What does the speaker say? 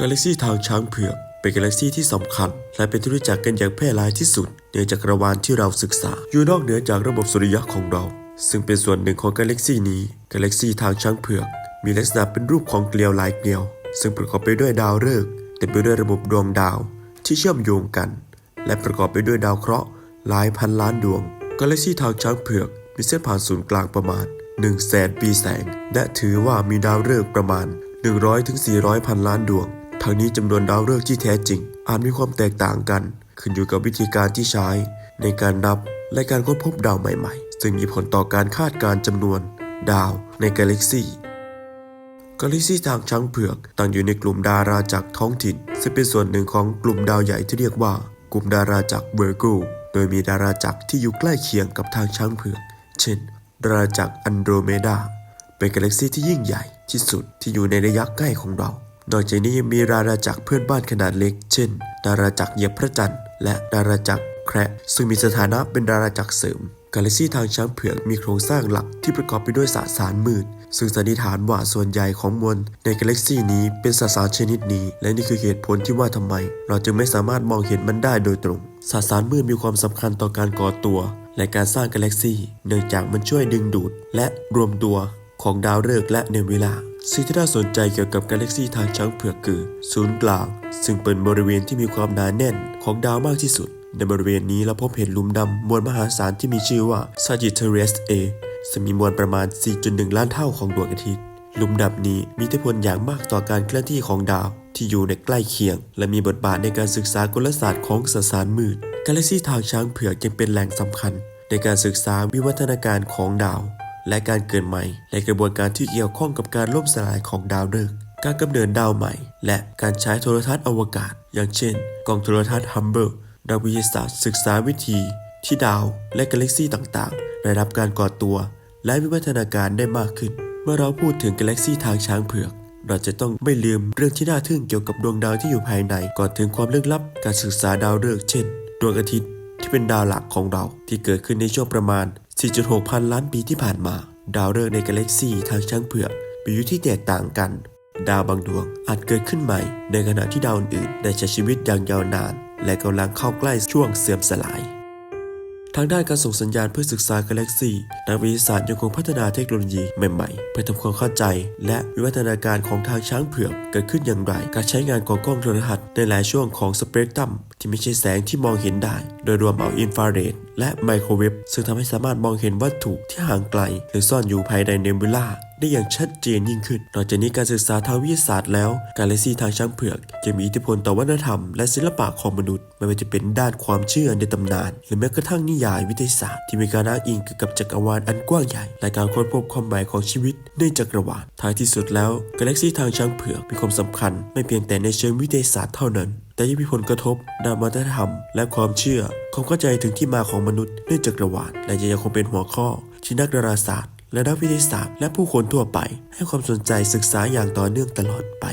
กาแล็กซีทางช้างเผือกเป็นกาแล็กซีที่สำคัญ และเป็นที่รู้จักกันอย่างแพร่หลายที่สุด ในจักรวาลที่เราศึกษา อยู่นอกเหนือจากระบบสุริยะของเรา ซึ่งเป็นส่วนหนึ่งของกาแล็กซีนี้ กาแล็กซีทางช้างเผือก มีลักษณะเป็นรูปของเกลียวหลายเกลียว ซึ่งประกอบไปด้วยดาวฤกษ์เต็มไปด้วยระบบดวงดาวที่เชื่อมโยงกัน และประกอบไปด้วยดาวเคราะห์หลายพันล้านดวง กาแล็กซีทางช้างเผือกมีเส้นผ่านศูนย์กลางประมาณ1 0 0 0 0แสนปีแสง และถือว่ามีดาวฤกษ์ประมาณ 100ถึง400 พันล้านดวง ทั้งนี้จำนวนดาวฤกษ์ที่แท้จริง อาจมีความแตกต่างกัน ขึ้นอยู่กับวิธีการที่ใช้ ในการนับและการค้นพบดาวใหม่ๆ ซึ่งมีผลต่อการคาดการจำนวน ดาวในกาแล็กซีกาแล็กซีทางช้างเผือกตั้งอยู่ในกลุ่มดาราจักรท้องถิ่นซึ่งเป็นส่วนหนึ่งของกลุ่มดาวใหญ่ที่เรียกว่า กลุ่มดาราจักรเวอร์โกโดยมีดาราจักรที่อยู่ใกล้เคียงกับทางช้างเผือก เช่น ดาราจักรอันโดรเมดา เป็นกาแล็กซีที่ยิ่งใหญ่ที่สุดที่อยู่ในระยะใกล้ของเรา นอกจากนี้ยังมีดาราจักรเพื่อนบ้านขนาดเล็ก เช่นดาราจักรเหยียบพระจันทร์และดาราจักรแคระซึ่งมีสถานะเป็นดาราจักรเสริมกาแล็กซีทางช้างเผือกมีโครงสร้างหลักที่ประกอบไปด้วยสสารมืด ซึ่งสันนิษฐานว่าส่วนใหญ่ของมวลในกาแล็กซีนี้เป็นสสารชนิดนี้ และนี่คือเหตุผลที่ว่าทำไม เราจึงไม่สามารถมองเห็นมันได้โดยตรง สสารมืดมีความสำคัญต่อการก่อตัว และการสร้างกาแล็กซีเนื่องจากมันช่วยดึงดูด และรวมตัวของดาวฤกษ์และเนวิลา สิ่งที่น่าสนใจเกี่ยวกับกาแล็กซีทางช้างเผือกคือ ศูนย์กลาง ซึ่งเป็นบริเวณที่มีความหนาแน่นของดาวมากที่สุด ในบริเวณนี้เราพบเห็นหลุมดำมวลมหาศาลที่มีชื่อว่า Sagittarius A ซึ่งมีมวลประมาณ 4.1 ล้านเท่าของดวงอาทิตย์หลุมดำนี้มีอิทธิพลอย่างมากต่อการเคลื่อนที่ของดาวที่อยู่ในใกล้เคียง และมีบทบาทในการศึกษากลศาสตร์ของสสารมืดกาแล็กซีทางช้างเผือกยังเป็นแหล่งสำคัญ ในการศึกษาวิวัฒนาการของดาว และการเกิดใหม่และกระบวนการที่เกี่ยวข้องกับการล่มสลายของดาวฤกษ์การกำเนิดดาวใหม่ และการใช้โทรทัศน์อวกาศ อย่างเช่น กล้องโทรทัศน์ฮัมเบิลนักวิทยาศาสตร์ศึกษาวิธี ที่ดาวและกาแล็กซีต่างๆ ได้รับการก่อตัว และวิวัฒนาการได้มากขึ้น เมื่อเราพูดถึงกาแล็กซีทางช้างเผือก เราจะต้องไม่ลืมเรื่องที่น่าทึ่งเกี่ยวกับดวงดาวที่อยู่ภายในก่อนถึงความลึกลับ การศึกษาดาวฤกษ์เช่น ดวงอาทิตย์ที่เป็นดาวหลักของเราที่เกิดขึ้นในช่วงประมาณ 4.6 พันล้านปีที่ผ่านมา ดาวฤกษ์ในกาแล็กซีทางช้างเผือกมีอายุที่แตกต่างกัน ดาวบางดวงอาจเกิดขึ้นใหม่ ในขณะที่ดาวอื่นได้ใช้ชีวิตอย่างยาวนาน และกำลังเข้าใกล้ช่วงเสื่อมสลาย ทางด้านการส่งสัญญาณเพื่อศึกษากาแล็กซีนักวิทยาศาสตร์ยังคงพัฒนาเทคโนโลยีใหม่ๆเพื่อทำความเข้าใจ และวิวัฒนาการของทางช้างเผือกเกิดขึ้นอย่างไร การใช้งานของกล้องโทรทัศน์ในหลายช่วงของสเปกตรัมที่ไม่ใช่แสงที่มองเห็นได้ โดยรวมเอาอินฟราเรด และไมโครเวฟซึ่งทำให้สามารถมองเห็นวัตถุที่ห่างไกล หรือซ่อนอยู่ภายในเนบูล่าได้อย่างชัดเจนยิ่งขึ้น นอกจากนี้การศึกษาทางวิทยาศาสตร์แล้ว กาแล็กซีทางช้างเผือกยังมีอิทธิพลต่อวัฒนธรรมและศิลปะของมนุษย์ ไม่ว่าจะเป็นด้านความเชื่อในตำนาน หรือแม้กระทั่งนิยายวิทยาศาสตร์ที่มีการอ้างอิงเกี่ยวกับจักรวาลอันกว้างใหญ่ และการค้นพบความหมายของชีวิตในจักรวาล ท้ายที่สุดแล้ว กาแล็กซีทางช้างเผือกมีความสำคัญ ไม่เพียงแต่ในเชิงวิทยาศาสตร์เท่านั้น แต่ยังมีผลกระทบด้านวัฒนธรรม และความเชื่อความเข้าใจถึงที่มาของมนุษย์เนื่องจากระวาลและยังคงเป็นหัวข้อที่นักดาราศาสตร์ และนักวิทยาศาสตร์ และผู้คนทั่วไป ให้ความสนใจศึกษาอย่างต่อเนื่องตลอดไป